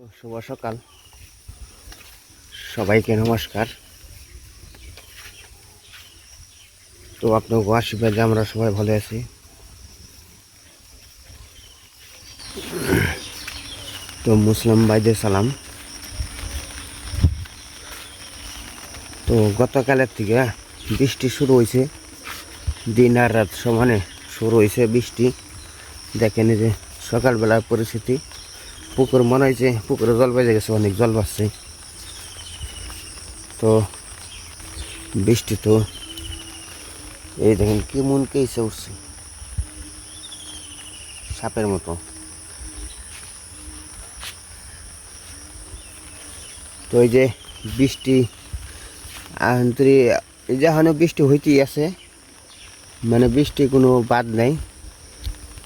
তো শুভ সকাল। সবাইকে নমস্কার। তো আপনার আশীর্বাদে আমরা সবাই ভালো আছি। তো মুসলিম ভাইদের সালাম। তো গতকালের থেকে বৃষ্টি শুরু হয়েছে। দিন আর রাত সমানে শুরু হয়েছে বৃষ্টি। দেখেন যে সকালবেলার পরিস্থিতি। পুকুর মনে হয়েছে, পুকুরে জল বেজে গেছে, অনেক জল বাড়ছে তো বৃষ্টি তো, এই দেখেন কি কেমন কেসে উঠছে। সাপের মতো। তো এই যে বৃষ্টি আন্তরি এই যে এখনও বৃষ্টি হইতেই আছে মানে বৃষ্টি কোনো বাদ নেই।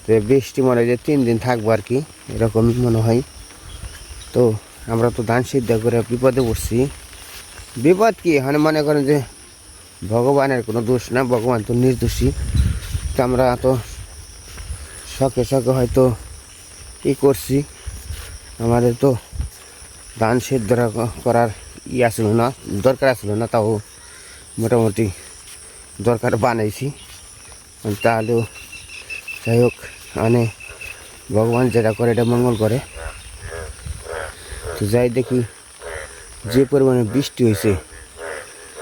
তো বৃষ্টি মনে হয় যে তিন দিন থাকব আর কি এরকমই মনে হয়। তো আমরা তো ধান সিদ্ধ করে বিপদে পড়ছি। বিপদ কি? মানে মনে করেন যে ভগবানের কোনো দোষ না ভগবান তো নির্দোষী। তো আমরা তো শখে শখে হয়তো ই করছি? আমাদের তো ধান সিদ্ধ করার ই আসলো না, দরকার আসলো না, তাও মোটামুটি দরকার বানাইছি। তাহলেও যাই হোক মানে ভগবান যেটা করে এটা মঙ্গল করে। তো যাই দেখি যে পরিমাণে বৃষ্টি হয়েছে,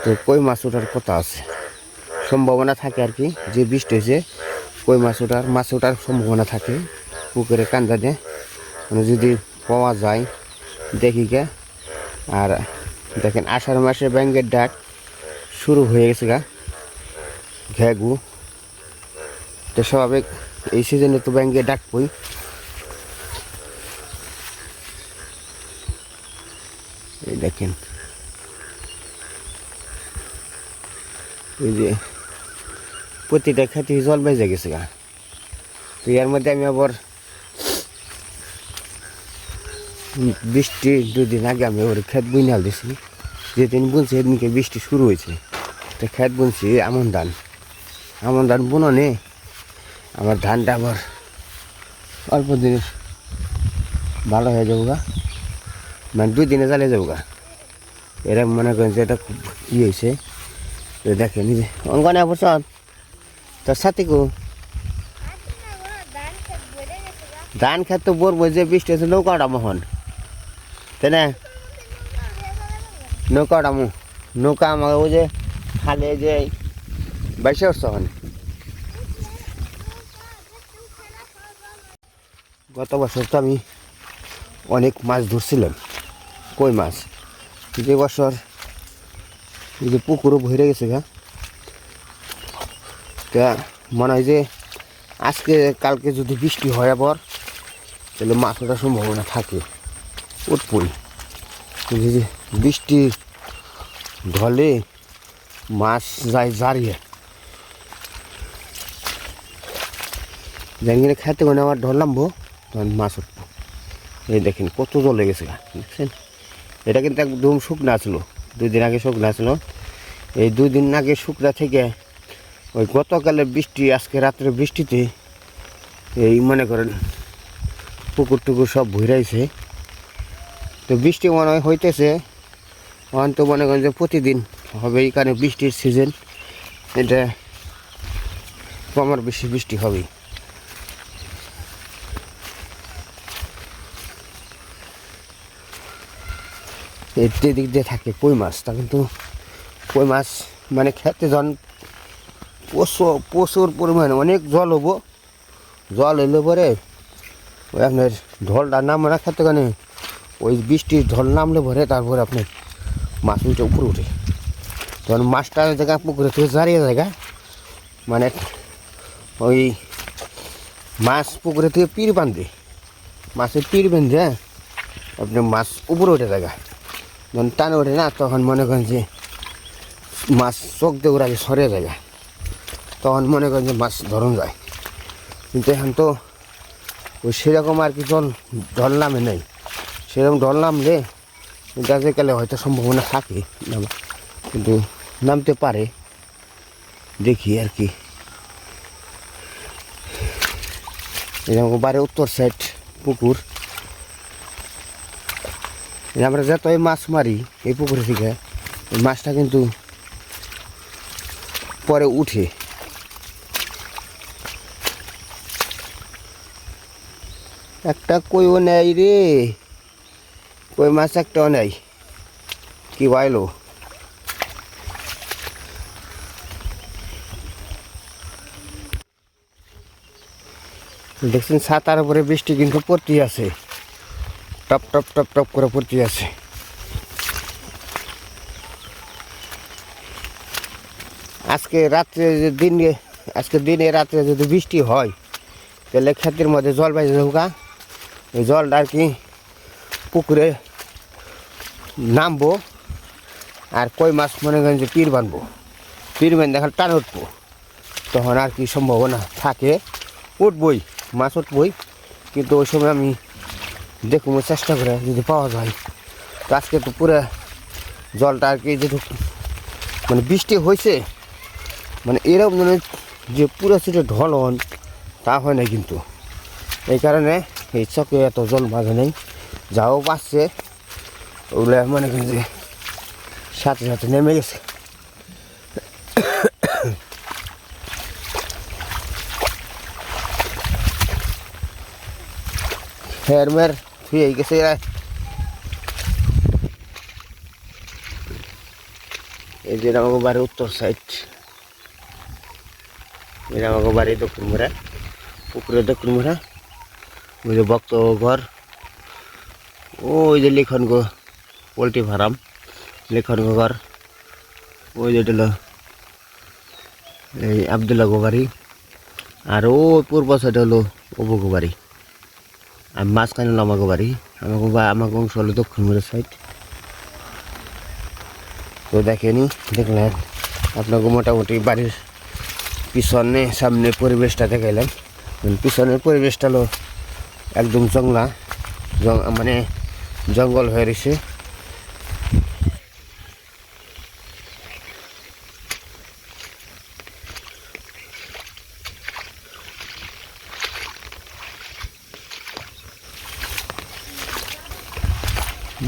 তো কই মাছ ওঠার কথা আছে? সম্ভাবনা থাকে আর কি, যে বৃষ্টি হয়েছে, কই মাছ ওঠার মাছ ওঠার সম্ভাবনা থাকে পুকুরে কান্দা দিয়ে মানে যদি পাওয়া যায়, দেখি কে আর দেখেন, আষাঢ় মাসে ব্যাঙ্গের ডাক শুরু হয়ে গেছে গা ঘ্যাগু তো স্বাভাবিক এই সিজনে তো ব্যাঙ্কে ডাকবই। এই দেখেন। এই যে প্রতিটা খেতে জল বেজে গেছে গা। তো এর মধ্যে আমি আবার বৃষ্টি দুদিন আগে আমি ওর ক্ষেত বুনাল দিছি। যেদিন বুনছি সেদিনকে বৃষ্টি শুরু হয়েছে। তো ক্ষেত বুনছি আমন ধান। আমন ধান বুনো নে আমার ধানটা আবার অল্প দিনে ভালো হয়ে যাব গা মানে দুই দিনে জ্বালিয়ে যাব গা এরা মনে করেন যে এটা খুব ই হয়েছে। দেখেন যে অঙ্গনে বসত তোর সাথে কো ধান খেত তো বলব যে বৃষ্টি হচ্ছে নৌকাটা মোহন তাই না? নৌকাটা মু নৌকা আমাকে ওই যে খালে যে বাইশে উঠছে ওখানে গত বছর তো আমি অনেক মাছ ধরছিলাম। কই মাছ? যে বছর যে পুকুরও ভরে গেছে গা। তা মনে হয় যে আজকে, কালকে যদি বৃষ্টি হয় আবার, তাহলে মাছ ওঠার সম্ভাবনা থাকে। কিন্তু যে বৃষ্টি ঢলে মাছ যায় জারিয়ে। জানি খেতে মানে আবার ঢললাম বো তখন মাছ উঠবো এই দেখেন, কত জল লেগেছে গা, দেখছেন? এটা কিন্তু একদম শুকনা আসলো দুই দিন আগে শুকনা আসলো এই দুই দিন আগে শুকনা থেকে ওই গতকালের বৃষ্টি, আজকে রাত্রে বৃষ্টিতে এই মনে করেন পুকুর টুকুর সব ভুইরাইছে। তো বৃষ্টি মনে হয় হইতেছে এখন তো মনে করেন যে প্রতিদিন হবে এই কারণে বৃষ্টির সিজন এটা কমার বেশি বৃষ্টি হবেই। এতে দিক দিয়ে থাকে কই মাছ, তা কিন্তু কই মাছ মানে খেতে যখন প্রচুর প্রচুর পরিমাণে, অনেক জল হব। জল এলে পরে ওই আপনার ঢলটা নামে না খেতে কানে ওই বৃষ্টির ঢল নামলে পরে তারপরে আপনার মাছ উঠে উপরে উঠে। তখন মাছটা জায়গা পুকুরে থেকে জারিয়ে জায়গা মানে ওই মাছ পুকুরে থেকে পির বাঁধে। মাছের পির বেঁধে আপনি মাছ উপরে উঠে জায়গা যখন টানে ওঠে না, তখন মনে করেন যে মাছ চোখ দিয়ে ওরা সরে যায় তখন মনে করেন যে মাছ ধরন যায়। কিন্তু এখন তো ওই সেরকম আর কি জল ঢল নামে নেই। সেরকম ঢল নামলে গাছে গেলে হয়তো সম্ভাবনা থাকে কিন্তু নামতে পারে। দেখি আর কি। এরকম বারে উত্তর সাইড পুকুর। আমরা যতই মাছ মারি এই পুকুরে থেকে মাছটা কিন্তু পরে উঠে। একটা কইও নেই রে। কই মাছ একটাও নেই। কি বাইলো? দেখছেন ছাতার উপরে বৃষ্টি কিন্তু পড়তেই আছে। টপ টপ টপ টপ করে পড়তে আছে আজকে রাত্রে যে দিনে আজকে দিনে রাত্রে যদি বৃষ্টি হয়, তাহলে ক্ষেতের মধ্যে জল বাইরে যাব ওই জলটা আর কি পুকুরে নামবো, আর কই মাছ মনে করেন যে পীর বানবো। পীর বান দেখার টান উঠবো। তখন আর কি সম্ভাবনা থাকে। উঠবই, মাছ উঠবই। কিন্তু ওই সময় আমি দেখব চেষ্টা করে যদি পাওয়া যায়। তো আজকে তো পুরো জলটা আর কি যেটু মানে বৃষ্টি হয়েছে মানে এরকম মানে যে পুরো সিটে ঢলন তা হয় না কিন্তু। এই কারণে এই চকে এত জল বাঁধে নেই, যাও পাচ্ছে ওগুলো মনে যে সাথে সাথে নেমে গেছে। হেরমের থুয়ে গেছে, এরা। এই যে আমাকে বাড়ি উত্তর সাইড এটা আমাকে বাড়ি দক্ষিণ মুড়া, পুকুরে দক্ষিণ মুড়া। ওই যে ভক্ত ঘর। ওই যে লিখন গো, পোলট্রি ফার্ম, লিখন গো ঘর। ওই যে হলো এই আবদুল্লা গো বাড়ি। আর ওই পূর্ব সাইড হলো অবু গো বাড়ি। আর মাঝখানে হলো আমাকে বাড়ি। আমাকে বা আমাকে অংশ হলো দক্ষিণ মোড়ের সাইড তো দেখেনি দেখলেন? আপনাকে মোটামুটি বাড়ির পিছনে সামনে পরিবেশটা দেখাইলাম। উম, পিছনের পরিবেশটা হলো একদম জংলা। মানে জঙ্গল হয়ে রয়েছে।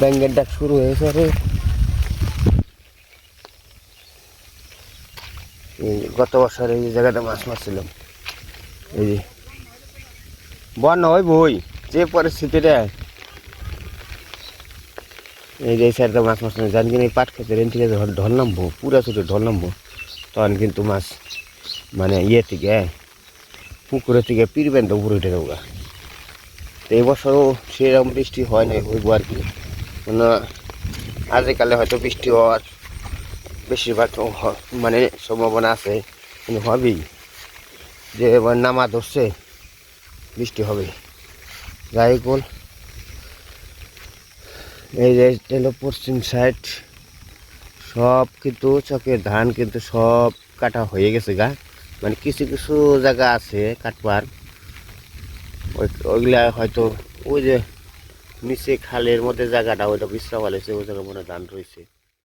ব্যাঙ্গের ডাক শুরু হয়েছে রে। এই গত বছর এই জায়গাটা মাছ মারছিলাম। এই যে। বন্যা ওই বই, যে পরিস্থিতিটা এই যে এই সাইডটা মাছ মাছ জানি কিনা এই পাট খেতে রেন থেকে ঢল নামবো পুরা ছোটো ঢল নামবো তখন কিন্তু মাছ মানে ইয়ে থেকে পুকুরে থেকে পিরবেন তো উপরে উঠে গা। তো এই বছরও সেরকম বৃষ্টি হয় নাই, হইব আর কি। আজকালে হয়তো বৃষ্টি হওয়ার বেশিরভাগ মানে সম্ভাবনা আছে কিন্তু হবেই যে এবার নামা ধরছে বৃষ্টি হবে। যাই বল, এই যে পশ্চিম সাইড সব কিন্তু চকের ধান কিন্তু সব কাটা হয়ে গেছে গা। মানে কিছু কিছু জায়গা আছে কাটবার। ওই ওইগুলা হয়তো ওই যে নিচে খালের মধ্যে জায়গাটা ওইটা বিশ্রাম হয়েছে ওই জায়গায় মনে ধান রয়েছে।